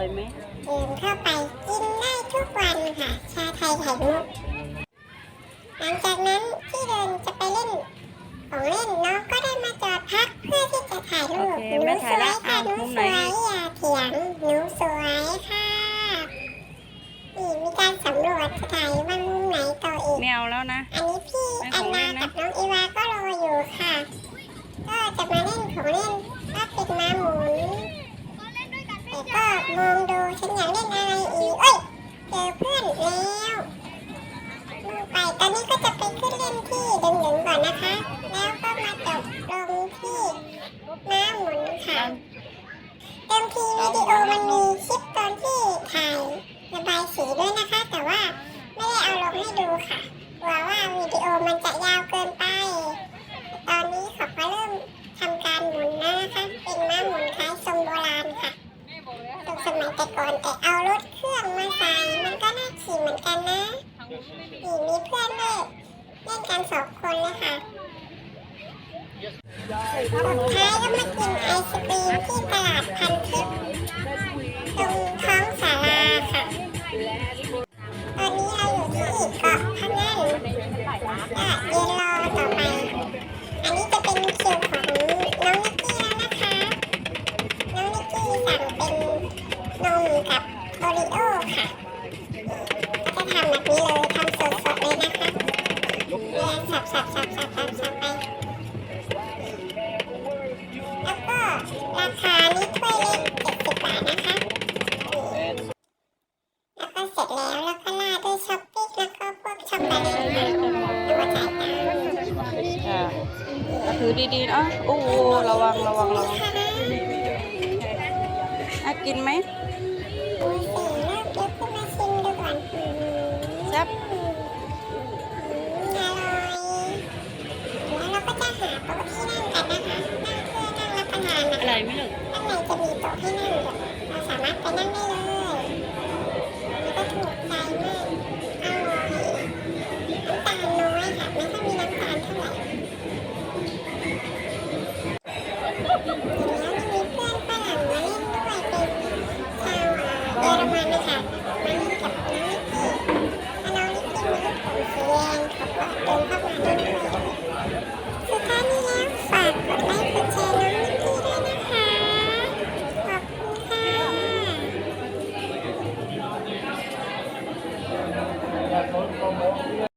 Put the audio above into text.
ร่อยไหมดื่เข้าไปกินได้ทุกวันค่ะ ชาไทยไข่มุกหลังจากนั้นพี่เดินจะไปเล่นของเล่นน้องก็ได้มาจอดพักเพื่อที่จะถ่ายรูปหนูสวยค่ะหนูสวยอย่าเถียงหนูสวยค่ะนี่มีการสำรวจถ่ายว่ามุมไหนต่ออีกแมวแล้วนะ อันนี้พี่แอนนากับน้องอีวาก็รออยู่ ก็มองดูฉันอยากเล่นอะไรอีกเอ้ยเจอเพื่อนแล้วลงไปตอนนี้ก็จะไปขึ้นเล่นที่ดึงดึงๆก่อนนะคะ แล้วก็มาจบลงที่ม้าหมุนค่ะเดิมทีวิดีโอมันมีคลิปตอนที่ถ่ายระบายสีด้วยนะคะ แต่ว่าไม่ได้เอาลงให้ดูค่ะกลัวว่าวิดีโอมันจะยาวเกินไป ตอนนี้ขาก็เริ่มทำการหมุนแล้วนะคะ เป็นม้าหมุนคล้ายทรงโบ ตรงสมัยแต่ก่อนแต่เอารถเครื่องมาใส่มันก็น่าขี่เหมือนกันนะนี่มีเพื่อนเลยเล่นกันสองคนเลยค่ะสุดท้ายก็มากินไอศกรีมที่ตลาดพันทิพย์ตรงท้องศาลาค่ะ ตอนนี้เราอยู่ที่เกาะพะงันก็ยืนรอต่ ค่ะก็ทำแบบนี้เลยทำสดๆเลยนะคะเนี่ยสับสับสับสับสับสับไปแล้วก็ราคานี่ถ้วยเล็กเจ็ดสิบบาทนะคะแล้วก็เสร็จแล้วแล้วก็ราดด้วยช็อปปิ้งแล้วก็พวกช็อกโกแลตแล้วก็จ่ายตังค์ถือดีๆนะโอ้โหระวังระวังระวังค่ะน่ากินไหม นั่งเพื่อนั่งรับประทานนะอะไรไม่รอกข้างในจะมีโต๊ะให้นั่งอยู่เราสามารถไปนั่งได้เลย